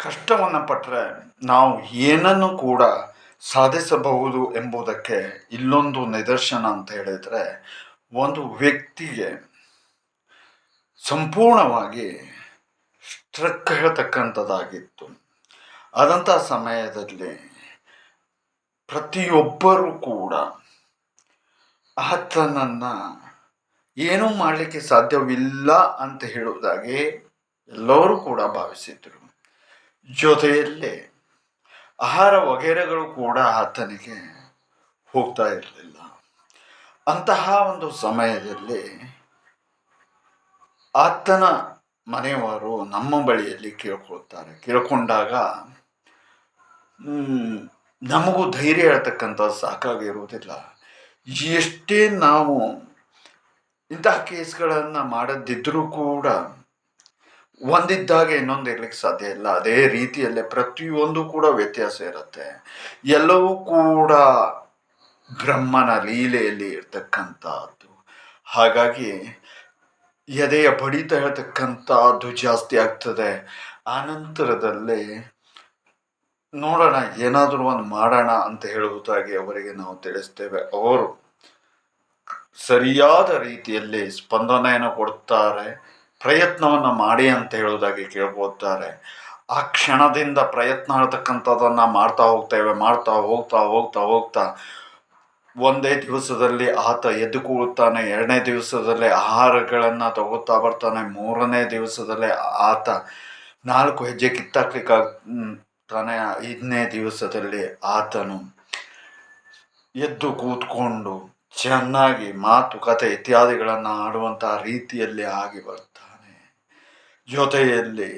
ಕಷ್ಟವನ್ನು ಪಟ್ಟರೆ ನಾವು ಏನನ್ನು ಕೂಡ ಸಾಧಿಸಬಹುದು ಎಂಬುದಕ್ಕೆ ಇಲ್ಲೊಂದು ನಿದರ್ಶನ ಅಂತ ಹೇಳಿದರೆ ಒಂದು ವ್ಯಕ್ತಿಗೆ ಸಂಪೂರ್ಣವಾಗಿ ಸ್ಟ್ರಕ್ ಹೇಳ್ತಕ್ಕಂಥದ್ದಾಗಿತ್ತು. ಆದಂಥ ಸಮಯದಲ್ಲಿ ಪ್ರತಿಯೊಬ್ಬರೂ ಕೂಡ ಆತನನ್ನು ಏನೂ ಮಾಡಲಿಕ್ಕೆ ಸಾಧ್ಯವಿಲ್ಲ ಅಂತ ಹೇಳುವುದಾಗಿ ಎಲ್ಲರೂ ಕೂಡ ಭಾವಿಸಿದರು. ಜೊತೆಯಲ್ಲಿ ಆಹಾರ ವಗೇರೆಗಳು ಕೂಡ ಆತನಿಗೆ ಹೋಗ್ತಾ ಇರಲಿಲ್ಲ. ಅಂತಹ ಒಂದು ಸಮಯದಲ್ಲಿ ಆತನ ಮನೆಯವರು ನಮ್ಮ ಬಳಿಯಲ್ಲಿ ಕೇಳ್ಕೊಳ್ತಾರೆ. ಕೇಳ್ಕೊಂಡಾಗ ನಮಗೂ ಧೈರ್ಯ ಹೇಳ್ತಕ್ಕಂಥ ಸಾಕಾಗಿರುವುದಿಲ್ಲ ಎಷ್ಟೇ ನಾವು ಇಂತಹ ಕೇಸ್ಗಳನ್ನು ಮಾಡದಿದ್ದರೂ ಕೂಡ ಒಂದಿದ್ದಾಗ ಇನ್ನೊಂದು ಇರ್ಲಿಕ್ಕೆ ಸಾಧ್ಯ ಇಲ್ಲ. ಅದೇ ರೀತಿಯಲ್ಲೇ ಪ್ರತಿಯೊಂದು ಕೂಡ ವ್ಯತ್ಯಾಸ ಇರುತ್ತೆ. ಎಲ್ಲವೂ ಕೂಡ ಬ್ರಹ್ಮನ ಲೀಲೆಯಲ್ಲಿ ಇರ್ತಕ್ಕಂಥದ್ದು. ಹಾಗಾಗಿ ಎದೆಯ ಬಡಿತ ಹೇಳ್ತಕ್ಕಂಥದ್ದು ಜಾಸ್ತಿ ಆಗ್ತದೆ. ಆನಂತರದಲ್ಲಿ ನೋಡೋಣ, ಏನಾದರೂ ಒಂದು ಮಾಡೋಣ ಅಂತ ಹೇಳುವುದಾಗಿ ಅವರಿಗೆ ನಾವು ತಿಳಿಸ್ತೇವೆ. ಅವರು ಸರಿಯಾದ ರೀತಿಯಲ್ಲಿ ಸ್ಪಂದನೆಯನ್ನು ಕೊಡ್ತಾರೆ. ಪ್ರಯತ್ನವನ್ನು ಮಾಡಿ ಅಂತ ಹೇಳೋದಾಗಿ ಕೇಳ್ಬೋದಾರೆ ಆ ಕ್ಷಣದಿಂದ ಪ್ರಯತ್ನ ಹೇಳ್ತಕ್ಕಂಥದ್ದನ್ನು ಮಾಡ್ತಾ ಹೋಗ್ತೇವೆ ಮಾಡ್ತಾ ಹೋಗ್ತಾ ಹೋಗ್ತಾ ಹೋಗ್ತಾ, ಒಂದೇ ದಿವಸದಲ್ಲಿ ಆತ ಎದ್ದು ಕೂಡುತ್ತಾನೆ ಎರಡನೇ ದಿವಸದಲ್ಲಿ ಆಹಾರಗಳನ್ನು ತಗೋತಾ ಬರ್ತಾನೆ, ಮೂರನೇ ದಿವಸದಲ್ಲಿ ಆತ ನಾಲ್ಕು ಹೆಜ್ಜೆ ಕಿತ್ತಾಕ್ಲಿಕ್ಕಾಗ್ತಾನೆ, ಐದನೇ ದಿವಸದಲ್ಲಿ ಆತನು ಎದ್ದು ಕೂತ್ಕೊಂಡು ಚೆನ್ನಾಗಿ ಮಾತುಕತೆ ಇತ್ಯಾದಿಗಳನ್ನು ಆಡುವಂತಹ ರೀತಿಯಲ್ಲಿ ಆಗಿ ಬರ್ತಾನೆ. ಜೊತೆಯಲ್ಲಿ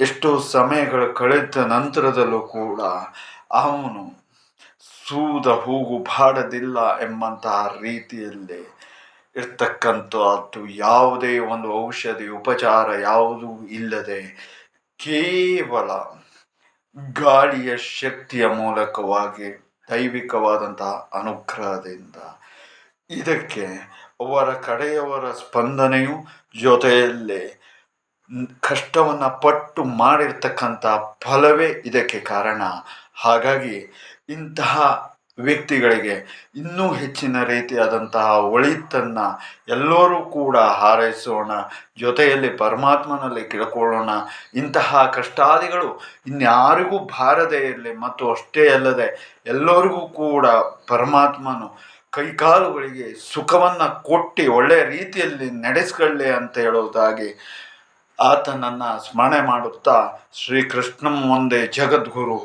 ಎಷ್ಟೋ ಸಮಯಗಳು ಕಳೆದ ನಂತರದಲ್ಲೂ ಕೂಡ ಅವನು ಸೂದ ಹೂಗು ಬಾಡದಿಲ್ಲ ಎಂಬಂತಹ ರೀತಿಯಲ್ಲಿ ಇರ್ತಕ್ಕಂಥದ್ದು. ಯಾವುದೇ ಒಂದು ಔಷಧಿ, ಉಪಚಾರ ಯಾವುದೂ ಇಲ್ಲದೆ ಕೇವಲ ಗಾಳಿಯ ಶಕ್ತಿಯ ಮೂಲಕವಾಗಿ ದೈವಿಕವಾದಂತಹ ಅನುಗ್ರಹದಿಂದ ಇದಕ್ಕೆ ಅವರ ಕಡೆಯವರ ಸ್ಪಂದನೆಯು ಜೊತೆಯಲ್ಲಿ ಕಷ್ಟವನ್ನು ಪಟ್ಟು ಮಾಡಿರ್ತಕ್ಕಂಥ ಫಲವೇ ಇದಕ್ಕೆ ಕಾರಣ. ಹಾಗಾಗಿ ಇಂತಹ ವ್ಯಕ್ತಿಗಳಿಗೆ ಇನ್ನೂ ಹೆಚ್ಚಿನ ರೀತಿಯಾದಂತಹ ಒಳಿತನ್ನು ಎಲ್ಲರೂ ಕೂಡ ಹಾರೈಸೋಣ, ಜೊತೆಯಲ್ಲಿ ಪರಮಾತ್ಮನಲ್ಲಿ ಕಿಳ್ಕೊಳ್ಳೋಣ ಇಂತಹ ಕಷ್ಟಾದಿಗಳು ಇನ್ಯಾರಿಗೂ ಬಾರದೇ ಇರಲಿ, ಮತ್ತು ಅಷ್ಟೇ ಅಲ್ಲದೆ ಎಲ್ಲರಿಗೂ ಕೂಡ ಪರಮಾತ್ಮನು ಕೈಕಾಲುಗಳಿಗೆ ಸುಖವನ್ನು ಕೊಟ್ಟು ಒಳ್ಳೆಯ ರೀತಿಯಲ್ಲಿ ನಡೆಸ್ಕೊಳ್ಳಿ ಅಂತ ಹೇಳುವುದಾಗಿ ಆತನನ್ನು ಸ್ಮರಣೆ ಮಾಡುತ್ತಾ ಶ್ರೀಕೃಷ್ಣಂ ಒಂದೇ ಜಗದ್ಗುರು